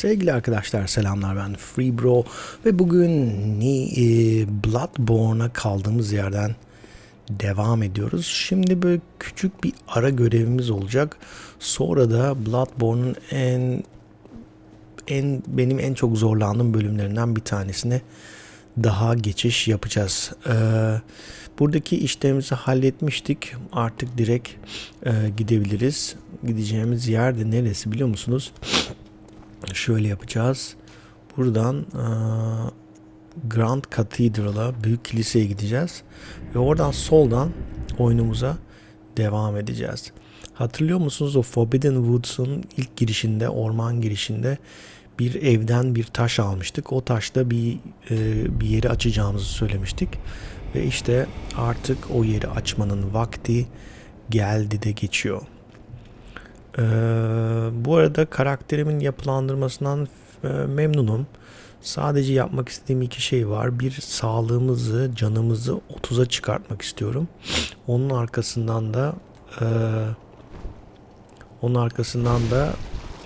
Sevgili arkadaşlar selamlar ben Free Bro ve bugün ni, e, Bloodborne'a kaldığımız yerden devam ediyoruz. Şimdi böyle küçük bir ara görevimiz olacak. Sonra da Bloodborne'un en en benim en çok zorlandığım bölümlerinden bir tanesine daha geçiş yapacağız. Ee, buradaki işlerimizi halletmiştik. Artık direkt e, gidebiliriz. Gideceğimiz yer de neresi biliyor musunuz? Şöyle yapacağız. Buradan Grand Cathedral'a, Büyük Kilise'ye gideceğiz. Ve oradan soldan oyunumuza devam edeceğiz. Hatırlıyor musunuz o Forbidden Woods'un ilk girişinde, orman girişinde bir evden bir taş almıştık. O taşta bir e, bir yeri açacağımızı söylemiştik. Ve işte artık o yeri açmanın vakti geldi de geçiyor. Ee, bu arada karakterimin yapılandırmasından e, memnunum. Sadece yapmak istediğim iki şey var. Bir sağlığımızı, canımızı 30'a çıkartmak istiyorum. Onun arkasından da e, onun arkasından da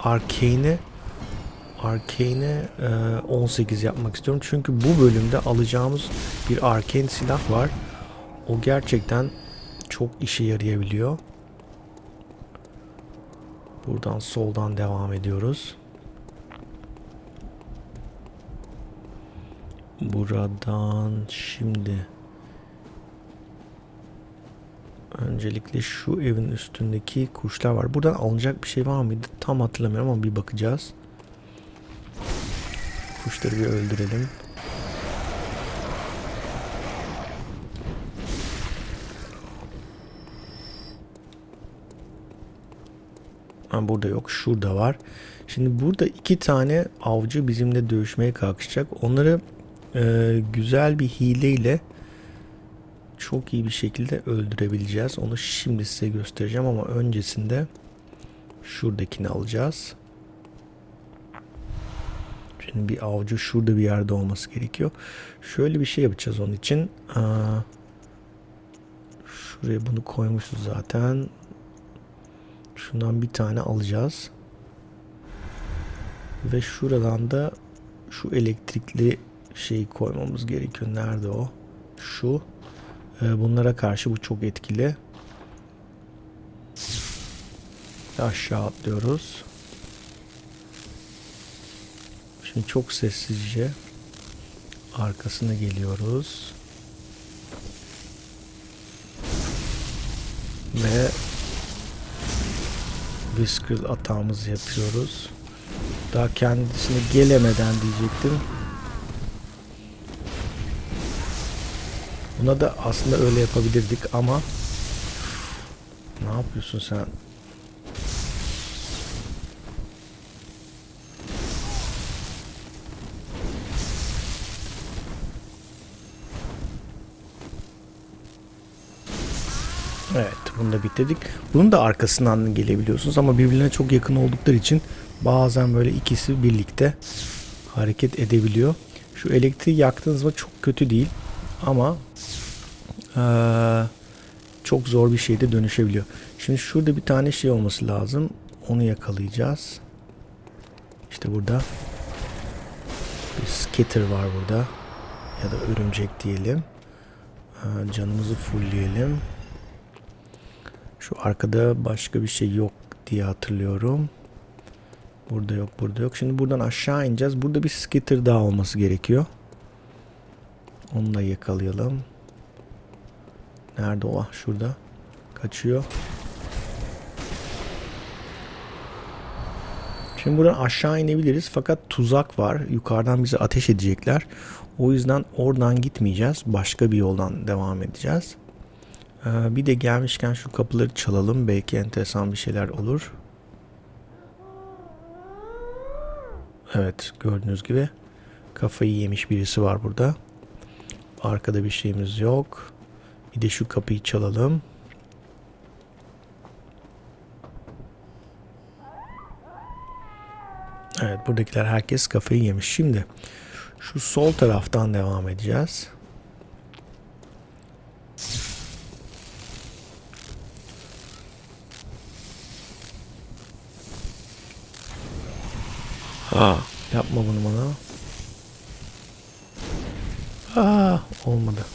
Arcane'i Arcane'i e, 18 yapmak istiyorum. Çünkü bu bölümde alacağımız bir Arcane silah var. O gerçekten çok işe yarayabiliyor. Buradan soldan devam ediyoruz. Buradan şimdi öncelikle şu evin üstündeki kuşlar var. Buradan alınacak bir şey var mıydı? Tam hatırlamıyorum ama bir bakacağız. Kuşları bir öldürelim. Burada yok. Şurada var. Şimdi burada iki tane avcı bizimle dövüşmeye kalkışacak. Onları e, güzel bir hileyle çok iyi bir şekilde öldürebileceğiz. Onu şimdi size göstereceğim ama öncesinde şuradakini alacağız. Şimdi bir avcı şurada bir yerde olması gerekiyor. Şöyle bir şey yapacağız onun için. Aa, şuraya bunu koymuşuz zaten. Şundan bir tane alacağız. Ve şuradan da şu elektrikli şeyi koymamız gerekiyor. Nerede o? Şu. Ee, bunlara karşı bu çok etkili. Aşağı atlıyoruz. Şimdi çok sessizce arkasına geliyoruz. Ve Whisker atağımızı yapıyoruz. Daha kendisine gelemeden diyecektim. Buna da aslında öyle yapabilirdik ama ne yapıyorsun sen? Bunu da bitirdik. Bunun da arkasından gelebiliyorsunuz ama birbirine çok yakın oldukları için bazen böyle ikisi birlikte hareket edebiliyor. Şu elektriği yaktığınız zaman çok kötü değil ama ee, çok zor bir şeyde dönüşebiliyor. Şimdi şurada bir tane şey olması lazım. Onu yakalayacağız. İşte burada bir skitter var burada. Ya da örümcek diyelim. Canımızı fullleyelim. Şu arkada başka bir şey yok diye hatırlıyorum. Burada yok, burada yok. Şimdi buradan aşağı ineceğiz. Burada bir skitter daha olması gerekiyor. Onu da yakalayalım. Nerede o? Ah, şurada. Kaçıyor. Şimdi buradan aşağı inebiliriz fakat tuzak var. Yukarıdan bize ateş edecekler. O yüzden oradan gitmeyeceğiz. Başka bir yoldan devam edeceğiz. Ee, bir de gelmişken şu kapıları çalalım. Belki enteresan bir şeyler olur. Evet gördüğünüz gibi kafayı yemiş birisi var burada. Arkada bir şeyimiz yok. Bir de şu kapıyı çalalım. Evet buradakiler herkes kafayı yemiş. Şimdi şu sol taraftan devam edeceğiz. Ha, yapma bunu bana. Aa, olmadı.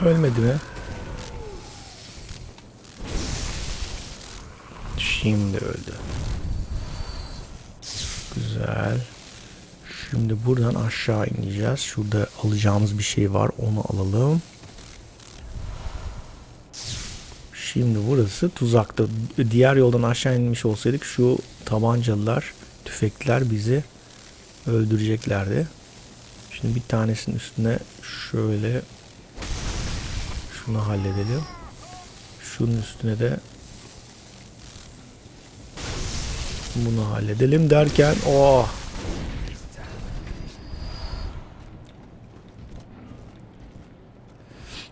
Ölmedi mi? Şimdi öldü. Güzel. Şimdi buradan aşağı ineceğiz. Şurada alacağımız bir şey var. Onu alalım. Şimdi burası tuzakta. Diğer yoldan aşağı inmiş olsaydık şu tabancalılar, tüfekler bizi öldüreceklerdi. Şimdi bir tanesinin üstüne şöyle şunu halledelim. Şunun üstüne de bunu halledelim derken oh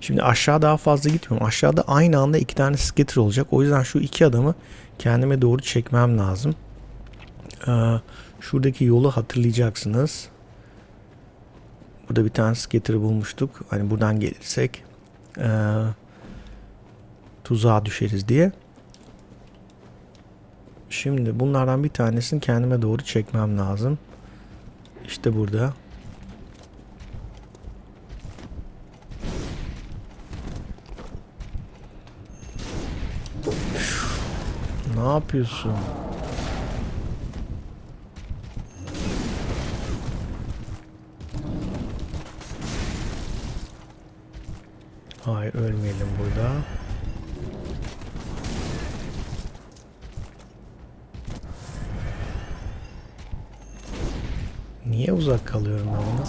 Şimdi aşağı daha fazla gitmiyorum. Aşağıda aynı anda iki tane scatter olacak. O yüzden şu iki adamı kendime doğru çekmem lazım. Ee, şuradaki yolu hatırlayacaksınız. Burada bir tane scatter bulmuştuk. Hani buradan gelirsek e, tuzağa düşeriz diye. Şimdi bunlardan bir tanesini kendime doğru çekmem lazım. İşte burada. Ne yapıyorsun? Hayır ölmeyelim burada. Niye uzak kalıyorum ben ona?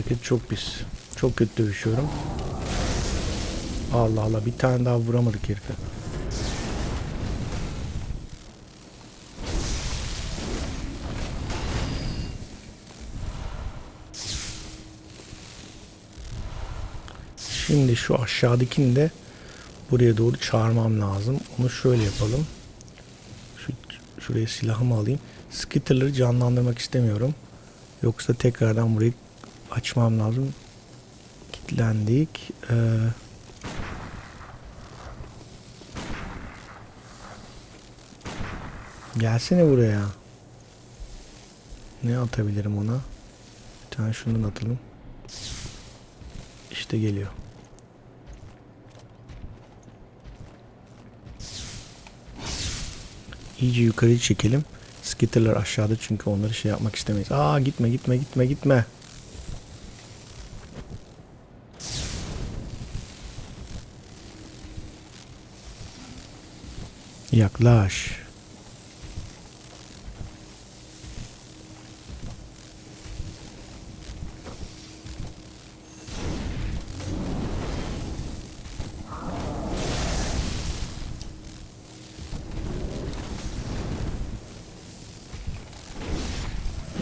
Hareket çok pis. Çok kötü dövüşüyorum. Allah Allah bir tane daha vuramadık herife. Şimdi şu aşağıdakini de buraya doğru çağırmam lazım. Onu şöyle yapalım. Şu, şuraya silahımı alayım. Skitter'ları canlandırmak istemiyorum. Yoksa tekrardan burayı açmam lazım. Kilitlendik. Ee, gelsene buraya. Ne atabilirim ona? Bir tane şundan atalım. İşte geliyor. İyice yukarı çekelim. Skitter'lar aşağıda çünkü onları şey yapmak istemeyiz. Aa gitme gitme gitme gitme. Yaklaş.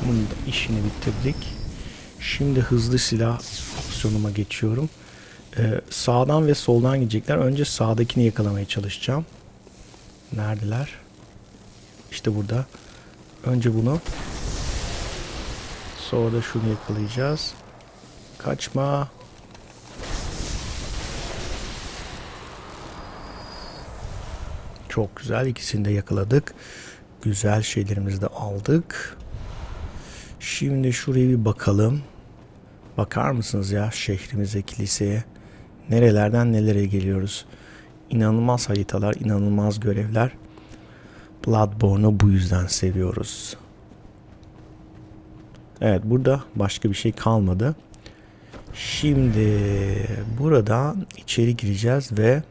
Bunun da işini bitirdik. Şimdi hızlı silah opsiyonuma geçiyorum. Ee, sağdan ve soldan gidecekler. Önce sağdakini yakalamaya çalışacağım. Neredeler? İşte burada. Önce bunu. Sonra da şunu yakalayacağız. Kaçma. Çok güzel. İkisini de yakaladık. Güzel şeylerimizi de aldık. Şimdi şuraya bir bakalım. Bakar mısınız ya şehrimize, kiliseye? Nerelerden nelere geliyoruz? İnanılmaz haritalar, inanılmaz görevler. Bloodborne'u bu yüzden seviyoruz. Evet burada başka bir şey kalmadı. Şimdi buradan içeri gireceğiz ve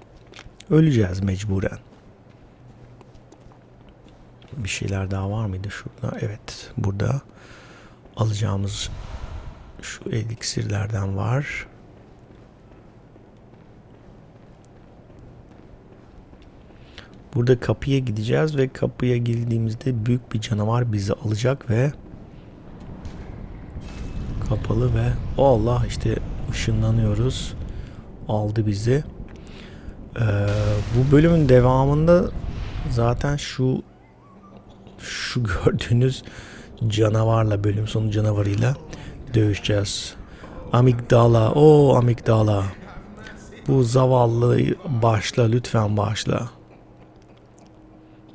öleceğiz mecburen. Bir şeyler daha var mıydı şurada? Evet burada alacağımız şu eliksirlerden var. Burada kapıya gideceğiz ve kapıya girdiğimizde büyük bir canavar bizi alacak ve kapalı ve Allah işte ışınlanıyoruz. Aldı bizi. Ee, bu bölümün devamında Zaten şu şu gördüğünüz canavarla bölüm sonu canavarıyla dövüşeceğiz. Amigdala, o amigdala. Bu zavallı bağışla lütfen bağışla.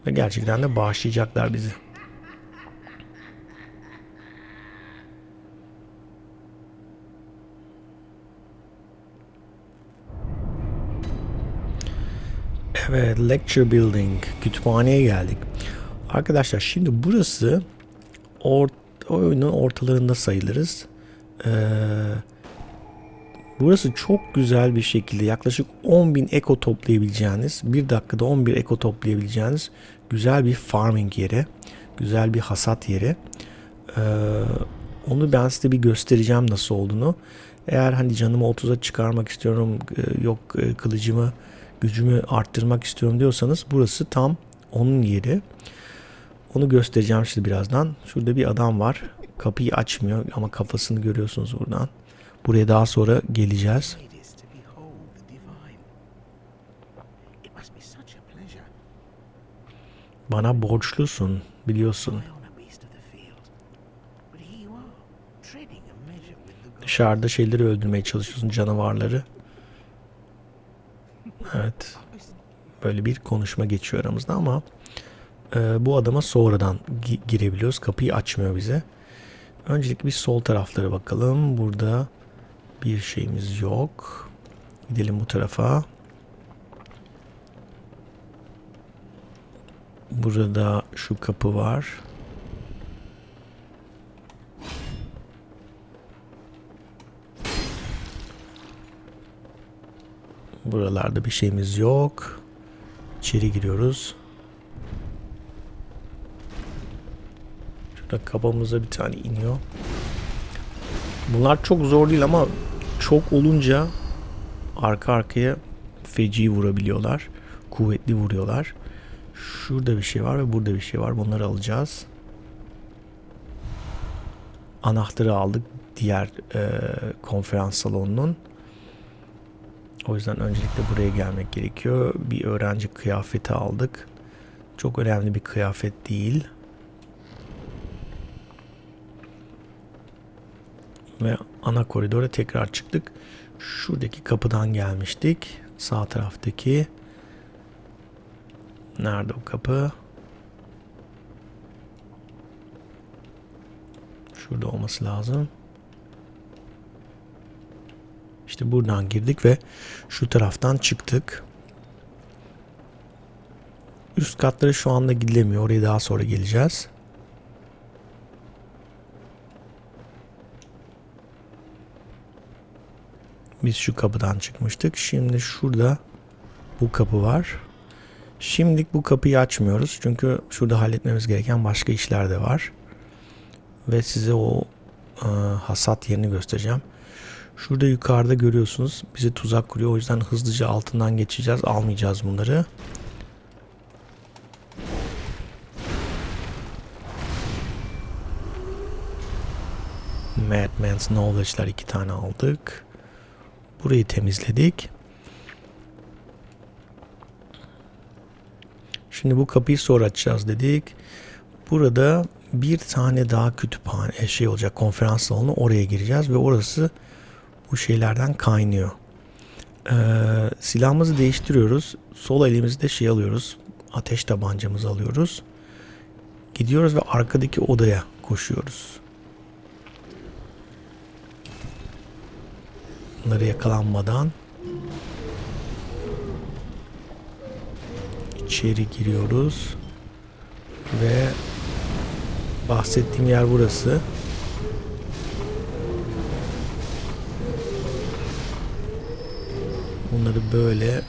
Ve gerçekten de bağışlayacaklar bizi. Evet, Lecture Building, kütüphaneye geldik. Arkadaşlar şimdi burası or oyunun ortalarında sayılırız. Ee, burası çok güzel bir şekilde yaklaşık 10.000 eko toplayabileceğiniz, bir dakikada 11 eko toplayabileceğiniz güzel bir farming yeri. Güzel bir hasat yeri. Ee, onu ben size bir göstereceğim nasıl olduğunu. Eğer hani canımı 30'a çıkarmak istiyorum, e, yok e, kılıcımı gücümü arttırmak istiyorum diyorsanız burası tam onun yeri. Onu göstereceğim şimdi birazdan. Şurada bir adam var. Kapıyı açmıyor ama kafasını görüyorsunuz buradan. Buraya daha sonra geleceğiz. Bana borçlusun biliyorsun. Dışarıda şeyleri öldürmeye çalışıyorsun canavarları. Evet. Böyle bir konuşma geçiyor aramızda ama e, bu adama sonradan gi- girebiliyoruz. Kapıyı açmıyor bize. Öncelikle bir sol taraflara bakalım. Burada bir şeyimiz yok. Gidelim bu tarafa. Burada şu kapı var. Buralarda bir şeyimiz yok. İçeri giriyoruz. Şurada kafamıza bir tane iniyor. Bunlar çok zor değil ama çok olunca arka arkaya feci vurabiliyorlar. Kuvvetli vuruyorlar. Şurada bir şey var ve burada bir şey var. Bunları alacağız. Anahtarı aldık diğer e, konferans salonunun. O yüzden öncelikle buraya gelmek gerekiyor. Bir öğrenci kıyafeti aldık. Çok önemli bir kıyafet değil. Ve ana koridora tekrar çıktık. Şuradaki kapıdan gelmiştik. Sağ taraftaki. Nerede o kapı? Şurada olması lazım. İşte buradan girdik ve şu taraftan çıktık. Üst katlara şu anda gidilemiyor. Oraya daha sonra geleceğiz. Biz şu kapıdan çıkmıştık. Şimdi şurada bu kapı var. Şimdilik bu kapıyı açmıyoruz. Çünkü şurada halletmemiz gereken başka işler de var. Ve size o e, hasat yerini göstereceğim. Şurada yukarıda görüyorsunuz. Bizi tuzak kuruyor. O yüzden hızlıca altından geçeceğiz. Almayacağız bunları. Madman's Knowledge'lar iki tane aldık. Burayı temizledik. Şimdi bu kapıyı sonra açacağız dedik. Burada bir tane daha kütüphane şey olacak konferans salonu oraya gireceğiz ve orası bu şeylerden kaynıyor. Ee, silahımızı değiştiriyoruz. Sol elimizde şey alıyoruz. Ateş tabancamızı alıyoruz. Gidiyoruz ve arkadaki odaya koşuyoruz. Bunları yakalanmadan içeri giriyoruz ve bahsettiğim yer burası. Bunları böyle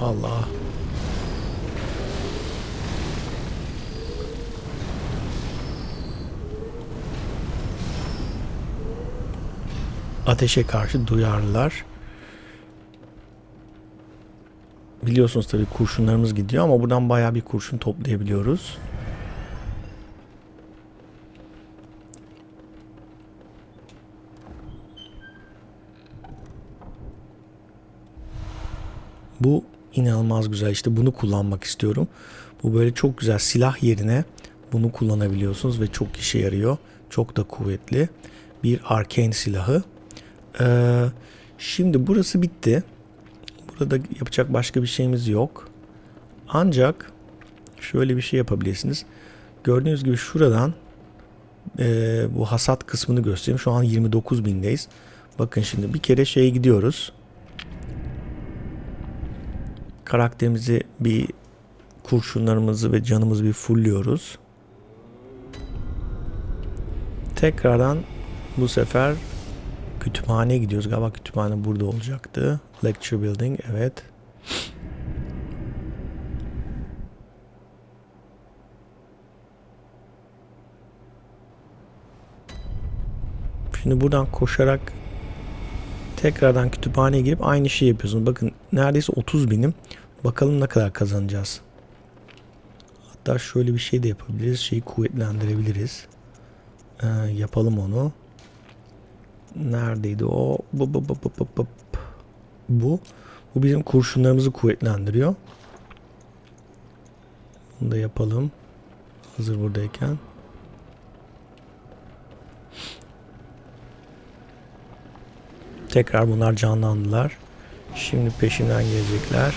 Allah ateşe karşı duyarlılar. Biliyorsunuz tabii kurşunlarımız gidiyor ama buradan bayağı bir kurşun toplayabiliyoruz. Bu inanılmaz güzel. İşte bunu kullanmak istiyorum. Bu böyle çok güzel silah yerine bunu kullanabiliyorsunuz ve çok işe yarıyor. Çok da kuvvetli. Bir arcane silahı. Ee, şimdi burası bitti. Burada yapacak başka bir şeyimiz yok. Ancak şöyle bir şey yapabilirsiniz. Gördüğünüz gibi şuradan e, bu hasat kısmını göstereyim. Şu an 29 bindeyiz. Bakın şimdi bir kere şeye gidiyoruz. Karakterimizi bir kurşunlarımızı ve canımızı bir fullliyoruz. Tekrardan bu sefer kütüphaneye gidiyoruz. Galiba kütüphane burada olacaktı. Lecture Building evet. Şimdi buradan koşarak tekrardan kütüphaneye girip aynı şeyi yapıyorsunuz. Bakın neredeyse 30 binim. Bakalım ne kadar kazanacağız. Hatta şöyle bir şey de yapabiliriz. Şeyi kuvvetlendirebiliriz. Ee, yapalım onu. Neredeydi o? Bu, bu, bu, bu, bu, bu. bu. Bu bizim kurşunlarımızı kuvvetlendiriyor. Bunu da yapalım. Hazır buradayken. Tekrar bunlar canlandılar. Şimdi peşimden gelecekler.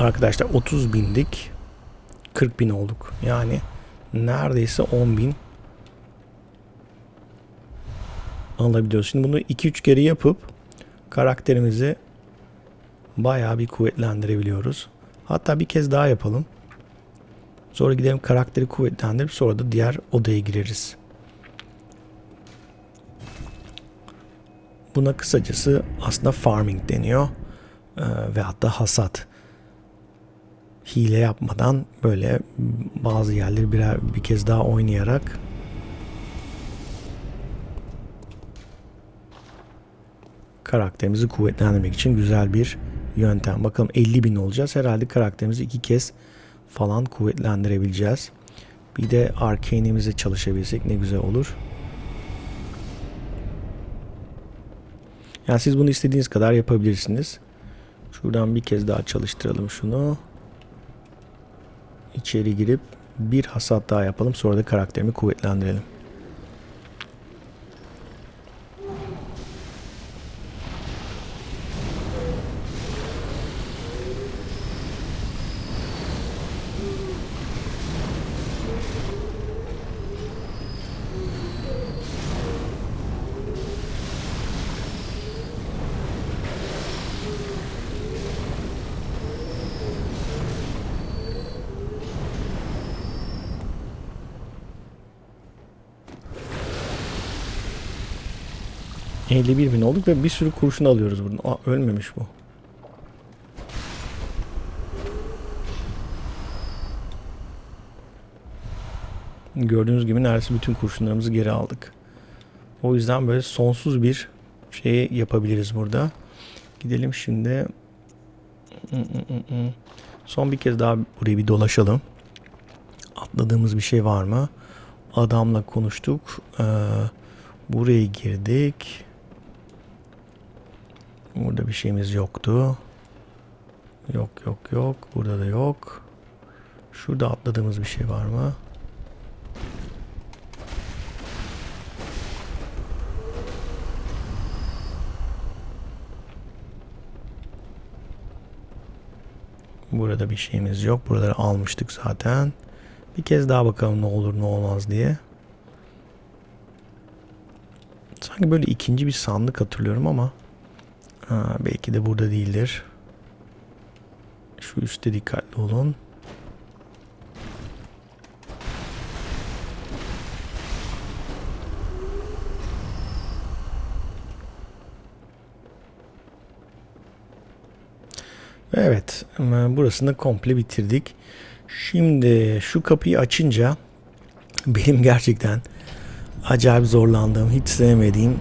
Arkadaşlar 30 bindik. 40 bin olduk. Yani neredeyse 10 bin alabiliyoruz. Şimdi bunu 2-3 kere yapıp karakterimizi bayağı bir kuvvetlendirebiliyoruz. Hatta bir kez daha yapalım. Sonra gidelim karakteri kuvvetlendirip sonra da diğer odaya gireriz. Buna kısacası aslında farming deniyor. Ee, ve hatta hasat hile yapmadan böyle bazı yerleri birer bir kez daha oynayarak karakterimizi kuvvetlendirmek için güzel bir yöntem. Bakalım 50 bin olacağız. Herhalde karakterimizi iki kez falan kuvvetlendirebileceğiz. Bir de arcane'imize çalışabilsek ne güzel olur. Yani siz bunu istediğiniz kadar yapabilirsiniz. Şuradan bir kez daha çalıştıralım şunu içeri girip bir hasat daha yapalım. Sonra da karakterimi kuvvetlendirelim. ...51 bin olduk ve bir sürü kurşun alıyoruz buradan. Aa, ölmemiş bu. Gördüğünüz gibi neredeyse bütün kurşunlarımızı geri aldık. O yüzden böyle sonsuz bir şey yapabiliriz burada. Gidelim şimdi. Son bir kez daha burayı bir dolaşalım. Atladığımız bir şey var mı? Adamla konuştuk. Ee, buraya girdik. Burada bir şeyimiz yoktu. Yok yok yok. Burada da yok. Şurada atladığımız bir şey var mı? Burada bir şeyimiz yok. Buraları almıştık zaten. Bir kez daha bakalım ne olur ne olmaz diye. Sanki böyle ikinci bir sandık hatırlıyorum ama ha, belki de burada değildir. Şu üstte dikkatli olun. Evet, burasını komple bitirdik. Şimdi şu kapıyı açınca benim gerçekten acayip zorlandığım, hiç sevmediğim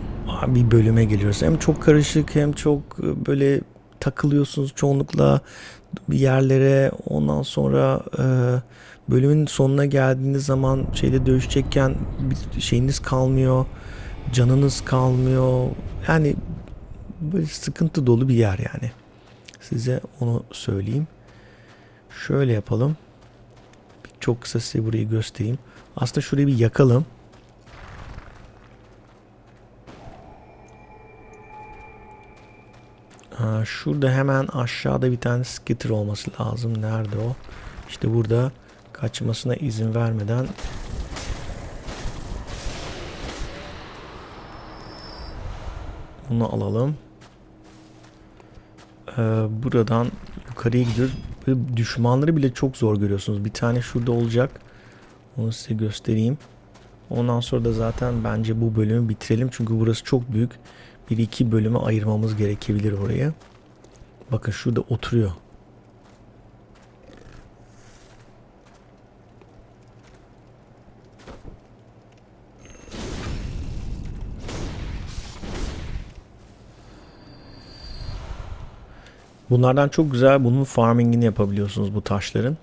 bir bölüme geliyoruz. Hem çok karışık hem çok e, böyle takılıyorsunuz çoğunlukla yerlere. Ondan sonra e, bölümün sonuna geldiğiniz zaman şeyde dövüşecekken bir şeyiniz kalmıyor. Canınız kalmıyor. Yani böyle sıkıntı dolu bir yer yani. Size onu söyleyeyim. Şöyle yapalım. Çok kısa size burayı göstereyim. Aslında şurayı bir yakalım. Şurada hemen aşağıda bir tane skitter olması lazım. Nerede o? İşte burada kaçmasına izin vermeden bunu alalım. Ee, buradan yukarıya gidiyoruz. Böyle düşmanları bile çok zor görüyorsunuz. Bir tane şurada olacak. Onu size göstereyim. Ondan sonra da zaten bence bu bölümü bitirelim. Çünkü burası çok büyük. Bir iki bölüme ayırmamız gerekebilir oraya. Bakın şurada oturuyor. Bunlardan çok güzel bunun farmingini yapabiliyorsunuz bu taşların.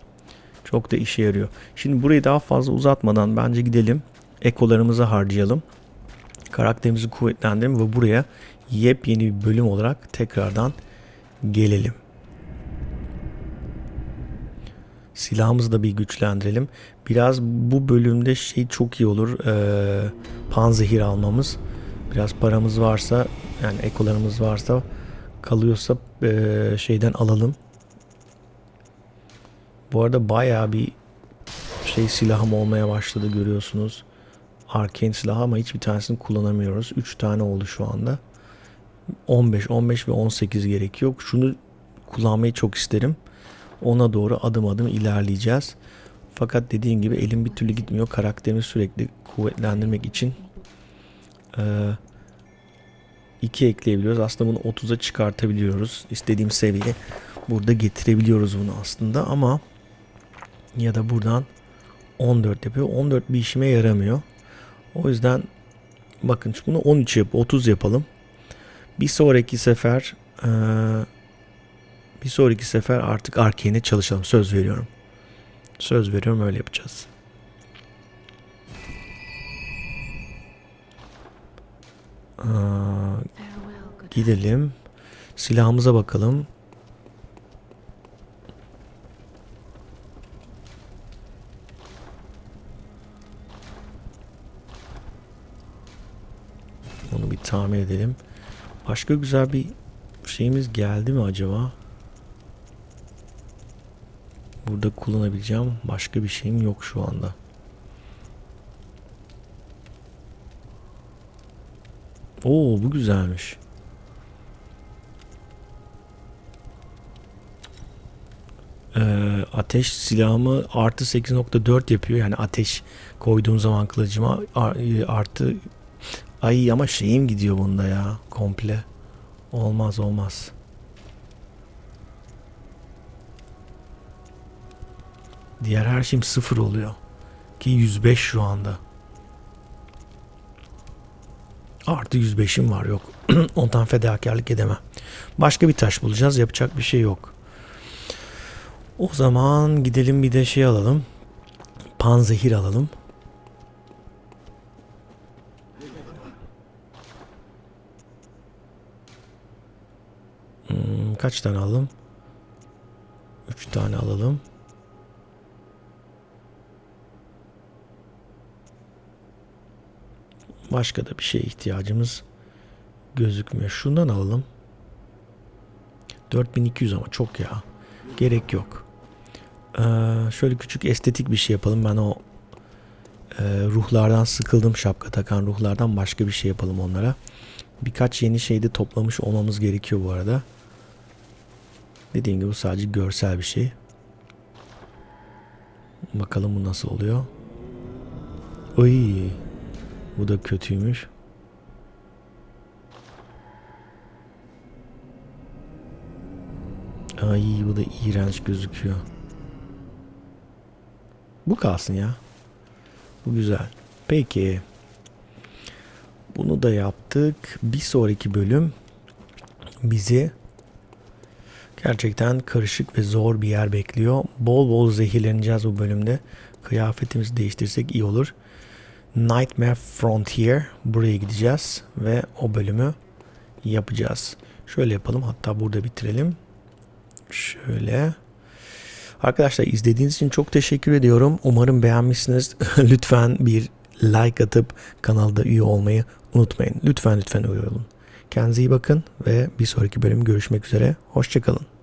Çok da işe yarıyor. Şimdi burayı daha fazla uzatmadan bence gidelim. Ekolarımızı harcayalım. Karakterimizi kuvvetlendirelim ve buraya yepyeni bir bölüm olarak tekrardan gelelim. Silahımızı da bir güçlendirelim. Biraz bu bölümde şey çok iyi olur. Ee, panzehir almamız. Biraz paramız varsa yani ekolarımız varsa kalıyorsa ee, şeyden alalım. Bu arada bayağı bir şey silahım olmaya başladı görüyorsunuz. Arcane silahı ama hiçbir tanesini kullanamıyoruz. 3 tane oldu şu anda. 15, 15 ve 18 gerekiyor. Şunu kullanmayı çok isterim. Ona doğru adım adım ilerleyeceğiz. Fakat dediğim gibi elim bir türlü gitmiyor. Karakterimi sürekli kuvvetlendirmek için e, 2 ekleyebiliyoruz. Aslında bunu 30'a çıkartabiliyoruz. İstediğim seviye burada getirebiliyoruz bunu aslında ama ya da buradan 14 yapıyor. 14 bir işime yaramıyor. O yüzden bakın bunu 13 yap 30 yapalım. Bir sonraki sefer ee, bir sonraki sefer artık Arkane'e çalışalım. Söz veriyorum. Söz veriyorum öyle yapacağız. Aa, gidelim. Silahımıza bakalım. Tamir edelim. Başka güzel bir şeyimiz geldi mi acaba? Burada kullanabileceğim başka bir şeyim yok şu anda. Oo bu güzelmiş. Ee, ateş silahımı artı 8.4 yapıyor. Yani ateş koyduğum zaman kılıcıma artı Ay ama şeyim gidiyor bunda ya komple. Olmaz olmaz. Diğer her şeyim sıfır oluyor. Ki 105 şu anda. Artı 105'im var yok. Ondan fedakarlık edemem. Başka bir taş bulacağız. Yapacak bir şey yok. O zaman gidelim bir de şey alalım. Panzehir alalım. Hmm, kaç tane alalım? 3 tane alalım. Başka da bir şeye ihtiyacımız gözükmüyor. Şundan alalım. 4200 ama çok ya. Gerek yok. Ee, şöyle küçük estetik bir şey yapalım. Ben o e, ruhlardan sıkıldım. Şapka takan ruhlardan başka bir şey yapalım onlara. Birkaç yeni şey de toplamış olmamız gerekiyor bu arada. Dediğim gibi bu sadece görsel bir şey. Bakalım bu nasıl oluyor. Oy. Bu da kötüymüş. Ay bu da iğrenç gözüküyor. Bu kalsın ya. Bu güzel. Peki. Bunu da yaptık. Bir sonraki bölüm bizi gerçekten karışık ve zor bir yer bekliyor. Bol bol zehirleneceğiz bu bölümde. Kıyafetimizi değiştirsek iyi olur. Nightmare Frontier buraya gideceğiz ve o bölümü yapacağız. Şöyle yapalım hatta burada bitirelim. Şöyle. Arkadaşlar izlediğiniz için çok teşekkür ediyorum. Umarım beğenmişsiniz. lütfen bir like atıp kanalda üye olmayı unutmayın. Lütfen lütfen üye olun. Kendinize iyi bakın ve bir sonraki bölüm görüşmek üzere. Hoşçakalın.